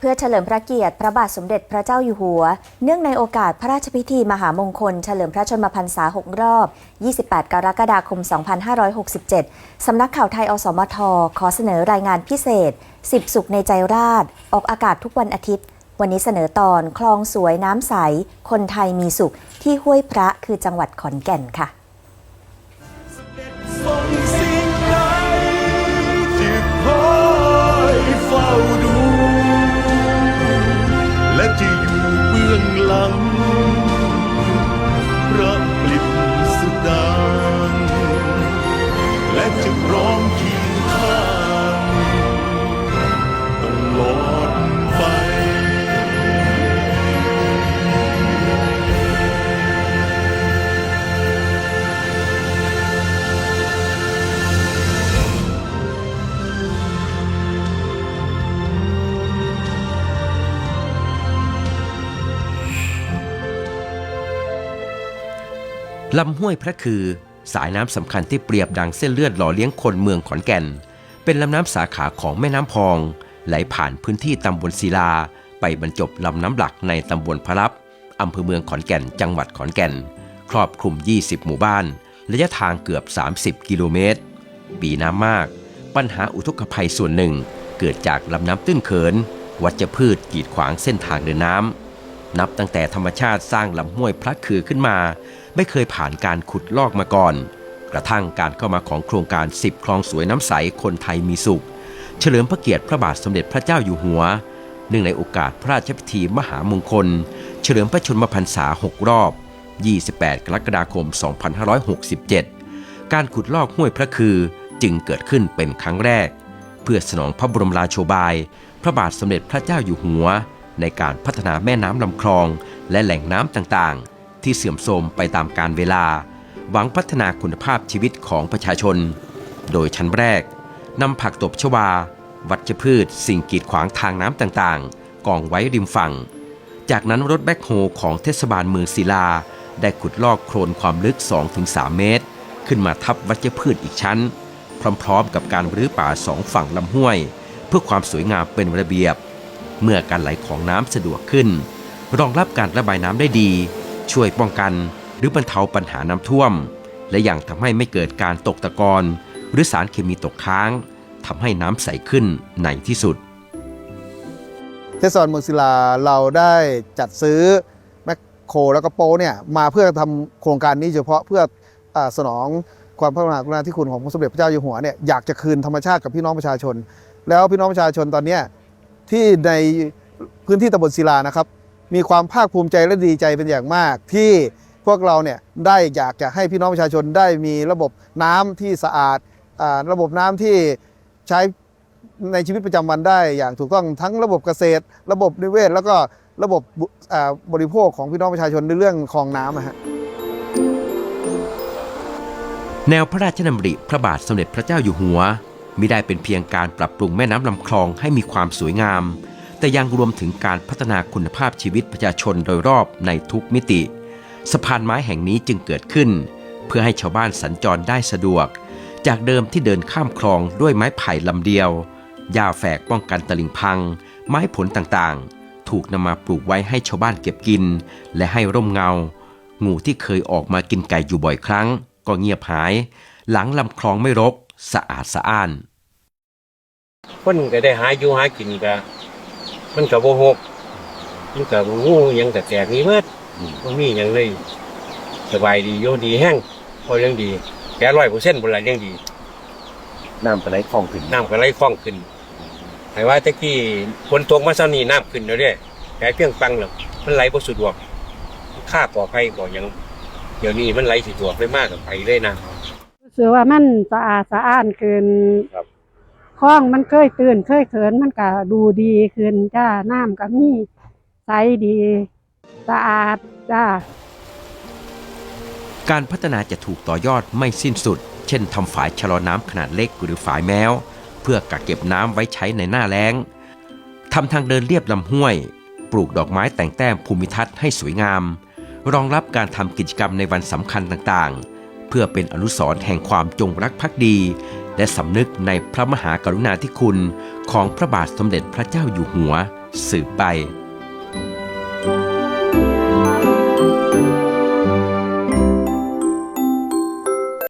เพื่อเฉลิมพระเกียรติพระบาทสมเด็จพระเจ้าอยู่หัว เนื่องในโอกาสพระราชพิธีมหามงคล เฉลิมพระชนมพรรษา 6 รอบ 28 กรกฎาคม 2567 สำนักข่าวไทยอสมท ขอเสนอรายงานพิเศษ 10 สุขในใจราษฎร์ออกอากาศทุกวันอาทิตย์ วันนี้เสนอตอนคลองสวยน้ำใส คนไทยมีสุขที่ห้วยพระคือจังหวัดขอนแก่นค่ะ ลำห้วยพระคือ สายน้ำสำคัญที่เปรียบดังเส้นเลือดหล่อเลี้ยงคนเมืองขอนแก่น เป็นลำน้ำสาขาของแม่น้ำพอง ไหลผ่านพื้นที่ตำบลศิลา ไปบรรจบลำน้ำหลักในตำบลพระลับอำเภอเมืองขอนแก่น จังหวัดขอนแก่น ครอบคลุม 20 หมู่บ้าน ระยะทางเกือบ 30 กิโลเมตร ปีน้ำมาก ปัญหาอุทกภัยส่วนหนึ่ง เกิดจากลำน้ำตื้นเขิน วัชพืชกีดขวางเส้นทางเดินน้ำนับตั้งแต่ธรรมชาติสร้างลำห้วยพระคือขึ้นมา ไม่เคยผ่านการขุดลอกมาก่อน กระทั่งการเข้ามาของโครงการ 10 คลองสวยน้ำใสคนไทยมีสุข เฉลิมพระเกียรติพระบาทสมเด็จพระเจ้าอยู่หัวเนื่องในโอกาสพระราชพิธีมหามงคล เฉลิมพระชนมพรรษา 6 รอบ 28 กรกฎาคม 2567 การขุดลอกห้วยพระคือจึงเกิดขึ้นเป็นครั้งแรก เพื่อสนองพระบรมราโชบาย พระบาทสมเด็จพระเจ้าอยู่หัว ในการพัฒนาแม่น้ำลำคลอง และแหล่งน้ำต่าง ที่เสื่อมโทรมไปตามกาลเวลา หวังพัฒนาคุณภาพชีวิตของประชาชน โดยชั้นแรกนำผักตบชวา วัชพืช สิ่งกีดขวางทางน้ำต่างๆ กองไว้ริมฝั่ง จากนั้นรถแบ็คโฮของเทศบาลเมืองศิลา ได้ขุดลอกโคลนความลึก 2-3 เมตร ขึ้นมาทับวัชพืชอีกชั้น พร้อมๆ กับการรื้อป่าสองฝั่งลำห้วย เพื่อความสวยงามเป็นระเบียบ เมื่อการไหลของน้ำสะดวกขึ้น รองรับการระบายน้ำได้ดี ช่วยป้องกัน หรือบรรเทาปัญหาน้ำท่วม และยังทำให้ไม่เกิดการตกตะกอนหรือสารเคมีตกค้างทำให้น้ำใสขึ้นในที่สุด เทศบาลเมืองศิลาเราได้จัดซื้อแมคโครแล้วก็โปเนี่ยมาเพื่อทำโครงการนี้เฉพาะเพื่ออสนองความพระมหากรุณาธิคุณของพระสมเด็จพระเจ้าอยู่หัวเนี่ยอยากจะคืนธรรมชาติกับพี่น้องประชาชน แล้วพี่น้องประชาชนตอนนี้ที่ในพื้นที่ตำบลศิลานะครับ มีความภาคภูมิใจและดีใจเป็นอย่างมาก ที่พวกเราเนี่ยได้อยากจะให้พี่น้องประชาชนได้มีระบบน้ำที่สะอาดอ่าระบบน้ำที่ใช้ในชีวิตประจำวันได้อย่างถูกต้องทั้งระบบเกษตร ระบบนิเวศ แล้วก็ระบบบุอ่าบริโภคของพี่น้องประชาชนในเรื่องคลองน้ำนะฮะแนวพระราชดำริพระบาทสมเด็จพระเจ้าอยู่หัวมิได้เป็นเพียงการปรับปรุงแม่น้ำลำคลองให้มีความสวยงาม แต่ยังรวมถึงการพัฒนาคุณภาพชีวิตประชาชนโดยรอบในทุกมิติ สะพานไม้แห่งนี้จึงเกิดขึ้น เพื่อให้ชาวบ้านสัญจรได้สะดวก จากเดิมที่เดินข้ามคลองด้วยไม้ไผ่ลำเดียวหญ้าแฝกป้องกันตลิ่งพัง ไม้ผลต่างๆ ถูกนำมาปลูกไว้ให้ชาวบ้านเก็บกิน และให้ร่มเงา งูที่เคยออกมากินไก่อยู่บ่อยครั้ง ก็เงียบหาย หลังลำคลองไม่รก สะอาดสะอ้านคนก็ได้หาอยู่หากินก็ มันก็บ่ฮกมันก็บ่งูหยังแต่แตกนี่เบิดบ่มีหยังเลยสบายดีโยดีแห้งพอเรื่องดีแก่ร้อยเปอร์เซ็นต์บนหลายเรื่องดีน้ำไปไหลคลองถึงน้ำก็ไหลคล่องขึ้นให้ว่าแตะกี้ฝนตกมาเช้านี้น้ำขึ้นแล้วเด้แต่เครื่องปังแล้วมันไหลบ่สะดวกค่าปลอดภัยบ่หยังเดี๋ยวนี้มันไหลสะดวกเลยมากกับไปเลยนะรู้สึกว่ามันสะอาดสะอ้านขึ้นครับ คลองมันเคยตื่นเคยเขินมันก็ดูดีขึ้นจ้าน้ำก็มีใสดีสะอาดจ้าการพัฒนาจะถูกต่อยอดไม่สิ้นสุด เช่นทำฝายชะลอน้ำขนาดเล็กหรือฝายแมว เพื่อกักเก็บน้ำไว้ใช้ในหน้าแล้งทำทางเดินเรียบลำห้วย ปลูกดอกไม้แต่งแต้มภูมิทัศน์ให้สวยงาม รองรับการทำกิจกรรมในวันสำคัญต่างๆ เพื่อเป็นอนุสรณ์แห่งความจงรักภักดี และสำนึกในพระมหากรุณาธิคุณของพระบาทสมเด็จพระเจ้าอยู่หัว สืบไป